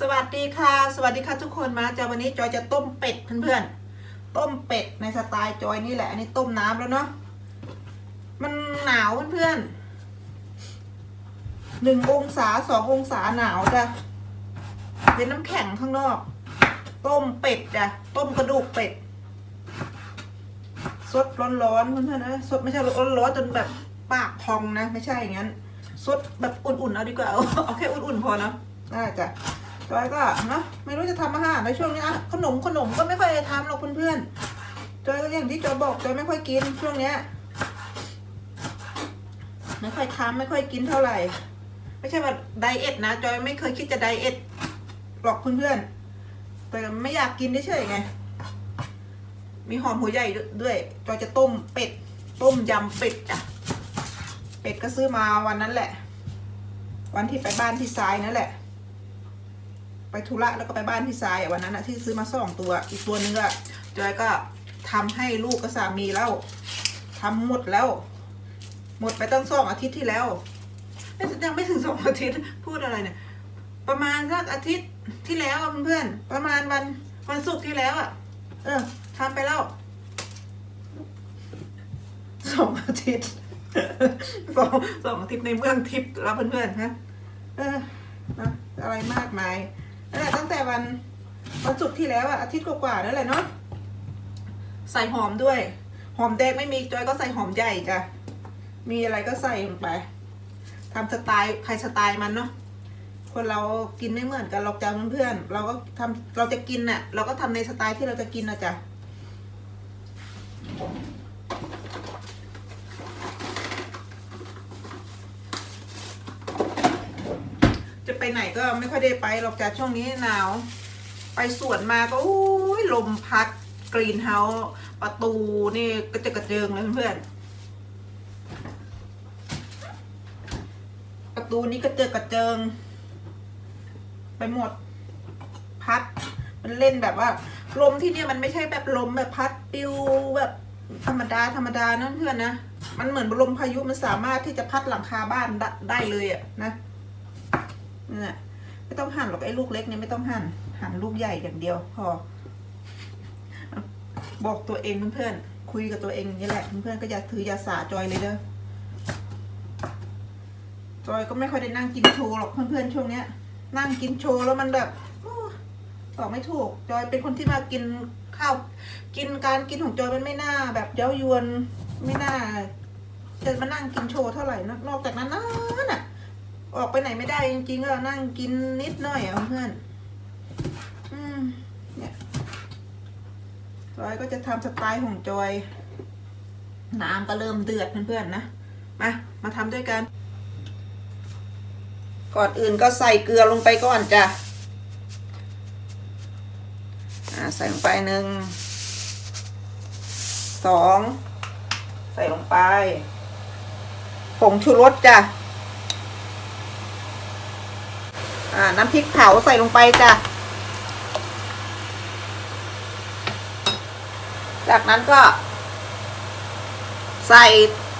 สวัสดีค่ะ สวัสดีค่ะทุกคนมาจ้าวันนี้จอยจะต้มเป็ดเพื่อนๆต้มเป็ดในสไตล์จอยนี่แหละ อันนี้ต้มน้ำแล้วเนาะมันหนาวเพื่อนๆหนึ่งองศาสององศาหนาวจ้ะเป็นน้ำแข็งข้างนอก ต้มเป็ดจ้ะต้มกระดูกเป็ดสดร้อนๆเพื่อนๆนะสดไม่ใช่ร้อนๆจนแบบปากพองนะ ไม่ใช่อย่างนั้นสดแบบอุ่นๆเอาดีกว่าเอาเอาแค่อุ่นๆพอเนาะได้จ้ะ จอยก็เนาะไม่รู้จะทำอาหารในช่วงนี้อะขนมขนมก็ไม่ค่อยทำหรอกเพื่อนๆจอยก็อย่างที่จอยบอกจอยไม่ค่อยกินช่วงเนี้ยไม่ค่อยทำไม่ค่อยกินเท่าไหร่ ไม่ใช่ว่าไดเอทนะจอยไม่เคยคิดจะไดเอทหรอกเพื่อนๆแต่ไม่อยากกินเฉยๆไงมีหอมหัวใหญ่ด้วยจอยจะต้มเป็ด ต้มยำเป็ดจ้ะเป็ดก็ซื้อมาวันนั้นแหละ วันที่ไปบ้านที่ซ้ายนั่นแหละ ไปธุระแล้วก็ไปบ้านพี่สายวันนั้นอะที่ซื้อมาสองตัว อีกตัวนึงอะจอยก็ทำให้ลูกกับสามีแล้วทำหมดแล้ว หมดไปตั้งสองอาทิตย์ที่แล้วไม่ยังไม่ถึงสองอาทิตย์พูดอะไรเนี่ย ประมาณสักอาทิตย์ที่แล้วเพื่อนๆประมาณวันวันศุกร์ที่แล้วอะเออทำไปแล้วสองอาทิตย์สองสองอาทิตย์ในเมืองทิพย์แล้วเพื่อนๆฮะเออนะอะไรมากมาย นั่นแหละตั้งแต่วันวันศุกร์ที่แล้วอะอาทิตย์กว่าๆนั่นแหละเนาะใส่หอมด้วย หอมแดงไม่มีจอยก็ใส่หอมใหญ่จ้ะมีอะไรก็ใส่ลงไปทำสไตล์ใครสไตล์มันเนาะคนเรากินไม่เหมือนกันหรอกจ้ะเพื่อนเราก็ทำเราจะกินน่ะ เราก็ทำในสไตล์ที่เราจะกินนะจ๊ะ ไปไหนก็ไม่ค่อยได้ไปหรอกจ้ะช่วงนี้หนาว ไปสวนมาก็อุ้ยลมพัดกรีนเฮาส์ประตูนี่ก็จะกระเจิงเลยเพื่อนประตูนี้ก็เจอกระเจิง ไปหมด พัด มันเล่นแบบว่า ลมที่เนี่ยมันไม่ใช่แบบลมแบบพัดปิวแบบธรรมดาธรรมดานะเพื่อนนะ มันเหมือนลมพายุมันสามารถที่จะพัดหลังคาบ้านได้เลยอะนะ เนี่ยไม่ต้องหั่นหรอกไอ้ลูกเล็กเนี่ยไม่ต้องหั่นหั่นลูกใหญ่อย่างเดียวพอ บอกตัวเองเพื่อนๆคุยกับตัวเองนี้แหละเพื่อนๆก็อย่าถืออย่าสาจอยเลยเด้อจอยก็ไม่ค่อยได้นั่งกินโชว์หรอกเพื่อนๆช่วงเนี้ย นั่งกินโชว์แล้วมันแบบบอกไม่ถูก จอยเป็นคนที่มากินข้าวกินการกินของจอยมันไม่น่าแบบเย้ายวนไม่น่าจะมานั่งกินโชว์เท่าไหร่นอกจากนั้นนะน่ะ ออกไปไหนไม่ได้จริงๆก็นั่งกินนิดหน่อยอะเพื่อนอืมเนี่ยจอยก็จะทำสไตล์ของจอย น้ำก็เริ่มเดือดเพื่อนๆนะมามาทำด้วยกัน ก่อนอื่นก็ใส่เกลือลงไปก่อนจ้ะใส่ลงไปหนึ่งสองใส่ลงไปผงชูรสจ้ะ อ่าน้ำพริกเผาใส่ลงไปจ้ะ จากนั้นก็ ใส่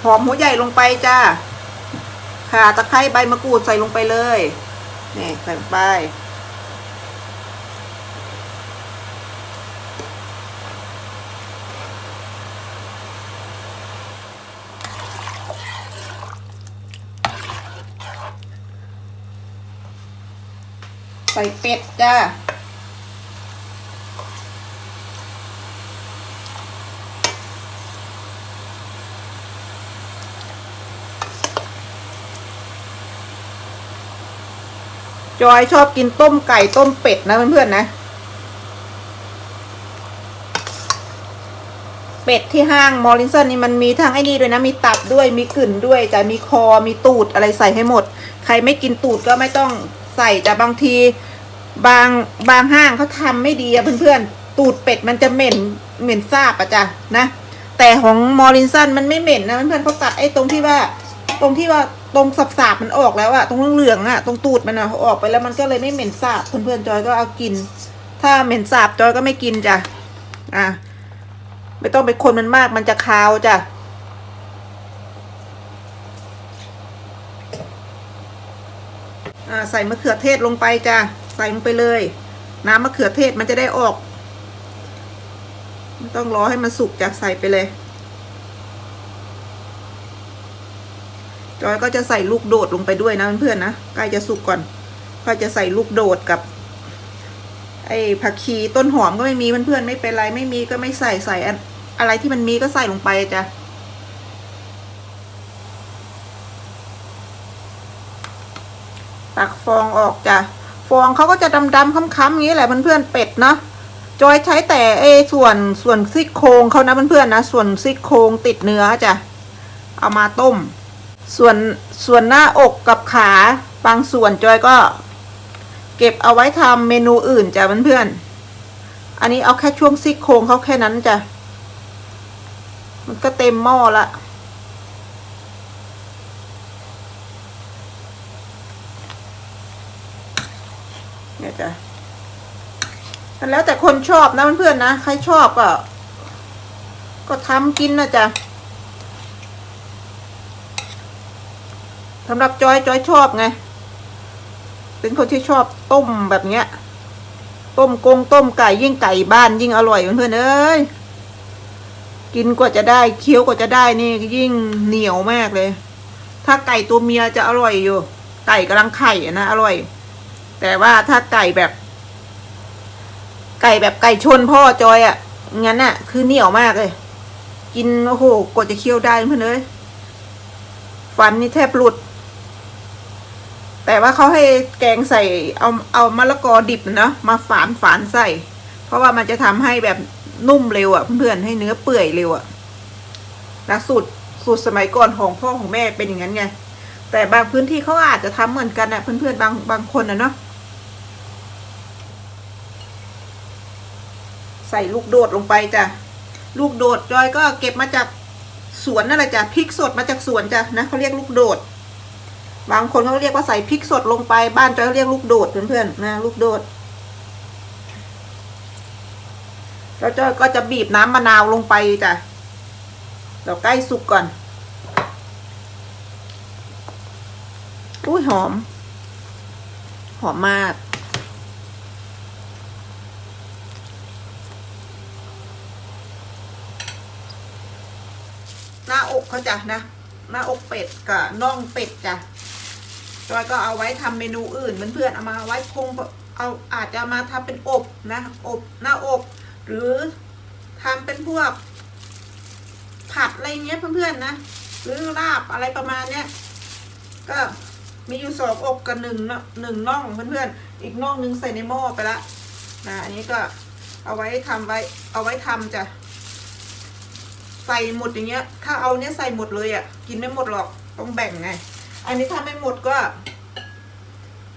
หอมหัวใหญ่ลงไปจ้าข่าตะไคร้ใบมะกรูดใส่ลงไปเลย นี่ใส่ลงไป ใส่เป็ดจ้าจอยชอบกินต้มไก่ต้มเป็ดนะเพื่อนๆนะ เป็ดที่ห้างมอรินสันนี่มันมีทั้งไอ้นี่ด้วยนะ มีตับด้วยมีกลิ่นด้วยจะมีคอมีตูดอะไรใส่ให้หมด ใครไม่กินตูดก็ไม่ต้อง ใส่แต่บางที บางบางห้างเขาทำไม่ดีอะเพื่อนๆ ตูดเป็ดมันจะเหม็นเหม็นซาบอะจ้ะนะ แต่ของมอรินสันมันไม่เหม็นนะเพื่อนๆเขาตัดไอ้ตรงที่ว่า ตรงที่ว่าตรงสับสาบมันออกแล้วอะตรงเหลืองอะตรงตูดมันอะออกไปแล้วมันก็เลยไม่เหม็นสาบเพื่อนๆจอยก็เอากิน ถ้าเหม็นสาบจอยก็ไม่กินจ้ะอะไม่ต้องไปคนมันมากมันจะคาวจ้ะอ่า ใส่มะเขือเทศลงไปจ้ะใส่ลงไปเลย น้ำมะเขือเทศมันจะได้ออกไม่ต้องรอให้มันสุกจากใส่ไปเลย จอยก็จะใส่ลูกโดดลงไปด้วยนะเพื่อนๆนะใกล้จะสุกก่อนก็จะใส่ลูกโดดกับ ไอ้ผักชีต้นหอมก็ไม่มีเพื่อนๆไม่เป็นไรไม่มีก็ไม่ใส่ใส่อะไรที่มันมีก็ใส่ลงไปจ้ะ ตักฟองออกจ้ะฟองเขาก็จะดำๆค้ำๆอย่างนี้แหละเพื่อนๆเป็ดเนาะจอยใช้แต่เอส่วนส่วนซี่โครงเขานะเพื่อนๆนะส่วนซี่โครงติดเนื้อจ้ะเอามาต้ม ส่วนส่วนหน้าอกกับขาบางส่วนจอยก็ เก็บเอาไว้ทำเมนูอื่นจ้ะเพื่อนๆอันนี้เอาแค่ช่วงซี่โครงเขาแค่นั้นจ้ะมันก็เต็มหม้อละ เนี่ยจ้ะมันแล้วแต่คนชอบนะเพื่อนๆนะใครชอบก็ ก็ทำกินนะจ๊ะสำหรับจอยจอยชอบไง เป็นคนที่ชอบต้มแบบเนี้ย ต้มกงต้มไก่ยิ่งไก่บ้านยิ่งอร่อยเพื่อนๆเอ้ยกินกว่าจะได้เคี้ยวกว่าจะได้นี่ยิ่งเหนียวมากเลย ถ้าไก่ตัวเมียจะอร่อยอยู่ ไก่กำลังไข่นะอร่อย แต่ว่าถ้าไก่แบบ ไก่แบบไก่ชนพ่อจอยอะ่ะงั้นน่ะ คือเหนียวมากเลย กินโอ้โหกว่าจะเคี้ยวได้เพื่อนเอ้ยฟันนี่แทบหลุด แต่ว่าเขาให้แกงใส่เอาเอามะละกอดิบเนาะมาฝานฝานใส่ เพราะว่ามันจะทำให้แบบนุ่มเร็วอะ่ะเพื่อนๆให้เนื้อเปื่อยเร็วอะ่ะนะสูตรสูตรสมัยก่อนของพ่อของแม่เป็นอย่างนั้นไงแต่บางพื้นที่เขาอาจจะทำเหมือนกันนะเพื่อนๆบางบางคนนะเนาะ ใส่ลูกโดดลงไปจ้ะลูกโดดจอยก็เก็บมาจากสวนนั่นแหละจ้ะพริกสดมาจากสวนจ้ะนะเขาเรียกลูกโดด บางคนเขาเรียกว่าใส่พริกสดลงไปบ้านจอยเขาเรียกลูกโดดเพื่อนๆนะลูกโดดแล้วจอยก็จะบีบน้ำมะนาวลงไปจ้ะเดี๋ยวใกล้สุกก่อนอุ้ยหอม หอมมาก หน้า อกเขาจ้ะนะ หน้าอกเป็ดกับน่องเป็ดจ้ะจอยก็เอาไว้ทำเมนูอื่นเพื่อนๆเอามาไว้พงเอาอาจจะมาทำเป็นอบนะ อบหน้าอก หรือทำเป็นพวก ผัดอะไรเงี้ยเพื่อนๆนะหรือลาบอะไรประมาณเนี้ยก็มีอยู่สองอกกับหนึ่งหนึ่งน่องเพื่อนๆอีกน่องหนึ่งใส่ในหม้อไปละนะอันนี้ก็เอาไว้ทำไว้ เอาไว้ทำจ้ะ ใส่หมดอย่างเงี้ย ถ้าเอาเนี้ยใส่หมดเลยอะ่ะ กินไม่หมดหรอกต้องแบ่งไง อันนี้ถ้าไม่หมดก็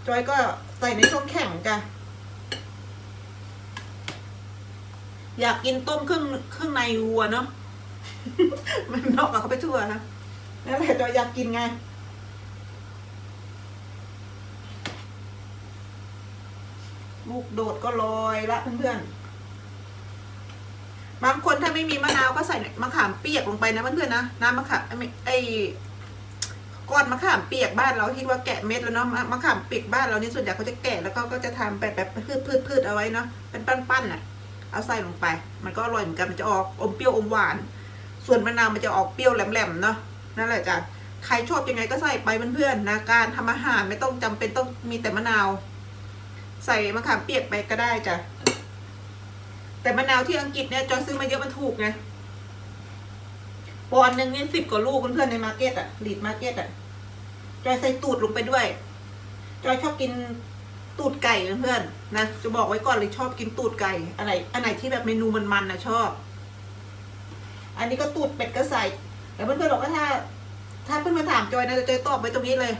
จอยก็ใส่ในช่องแข็งจ้ะอยากกินต้มเครื่องเครื่องในวัวเนาะ มันนอกกับเขาไปทั่วนะนั่นแหละจอยอยากกินไงลูกโดดก็ลอยละเพื่อนๆ บางคนถ้าไม่มีมะนาวก็ใส่มะขามเปียกลงไปนะเพื่อนๆนะน้ำมะขามไอ้ก้อนมะขามเปียกบ้านเราที่ว่าแกะเม็ดแล้วเนาะมะขามเปียกบ้านเรานี่ส่วนใหญ่เขาจะแกะแล้วก็ก็จะทำแบบแบบพืชพืชพืชเอาไว้เนาะเป็นปั้นๆน่ะ เอาใส่ลงไป มันก็อร่อยเหมือนกันมันจะออกอมเปรี้ยวอมหวาน ส่วนมะนาวมันจะออกเปรี้ยวแหลมๆเนาะนั่นแหละจ้ะใครชอบยังไงก็ใส่ไปเพื่อนๆนะการทำอาหารไม่ต้องจำเป็นต้องมีแต่มะนาว ใส่มะขามเปียกไปก็ได้จ้ะ แต่มะนาวที่อังกฤษเนี่ยจอยซื้อมาเยอะมันถูกไงปอนหนึ่งนี่สิบกว่าลูกเพื่อนๆในมาร์เก็ตอะลีดมาร์เก็ตอะจอยใส่ตูดลงไปด้วย จอยชอบกินตูดไก่เพื่อนๆนะจะบอกไว้ก่อนเลยชอบกินตูดไก่อันไหนอันไหนที่แบบเมนูมันๆนะชอบ อันนี้ก็ตูดเป็ดก็ใส่แต่เพื่อนๆบอกว่าถ้า ถ้าเพื่อนมาถามจอยนะจอยตอบไว้ตรงนี้เลย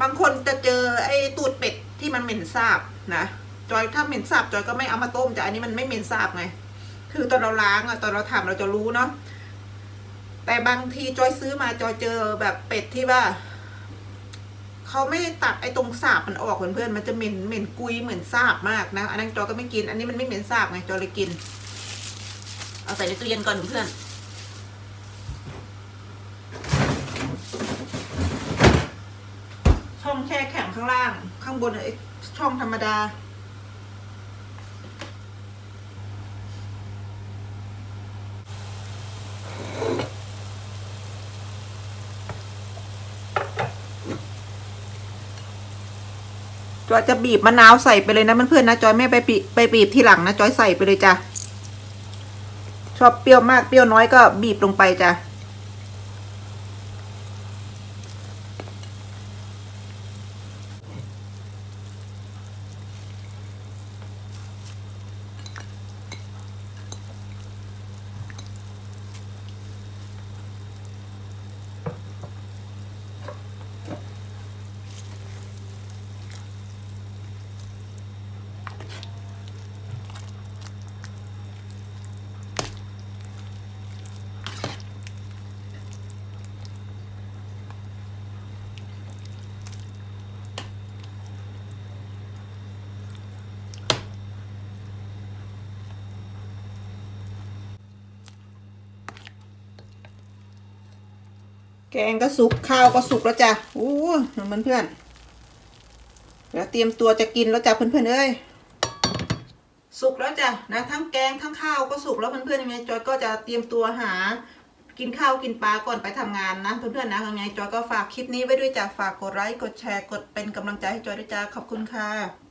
บางคนจะเจอไอ้ตูดเป็ดที่มันเหม็นสาบนะ จอยถ้าเหม็นสาบจอยก็ไม่เอามาต้มจ้ะอันนี้มันไม่เหม็นสาบไง คือตอนเราล้างอะตอนเราทำเราจะรู้เนาะแต่บางทีจอยซื้อมาจอยเจอแบบเป็ดที่ว่าเขาไม่ตัดไอ้ตรงสาบมันออกเพื่อนๆมันจะเหม็นเหม็นกุยเหมือนสาบมากนะ อันนั้นจอยก็ไม่กิน อันนี้มันไม่เหม็นสาบไงจอยเลยกิน เอาใส่ในตู้เย็นก่อนเพื่อนช่องแช่แข็งข้างล่าง ข้างบนไอ้ช่องธรรมดา จอยจะบีบมะนาวใส่ไปเลยนะเพื่อนๆนะจอยไม่ไปบีบไปบีบทีหลังนะจอยใส่ไปเลยจ้ะชอบเปรี้ยวมากเปรี้ยวน้อยก็บีบลงไปจ้ะ แกงก็สุกข้าวก็สุกแล้วจ้ะโอ้เพื่อนเพื่อนเดี๋ยวเตรียมตัวจะกินแล้วจ้ะเพื่อนเพื่อนเอ้ยสุกแล้วจ้ะนะทั้งแกงทั้งข้าวก็สุกแล้วเพื่อนเพื่อนยังไงจอยก็จะเตรียมตัวหา กินข้าวกินปลาก่อนไปทำงานนะเพื่อนเพื่อนนะยังไงจอยก็ฝากคลิปนี้ไว้ด้วยจ้ะฝากกดไลค์กดแชร์กดเป็นกำลังใจให้จอยด้วยจ้ะขอบคุณค่ะ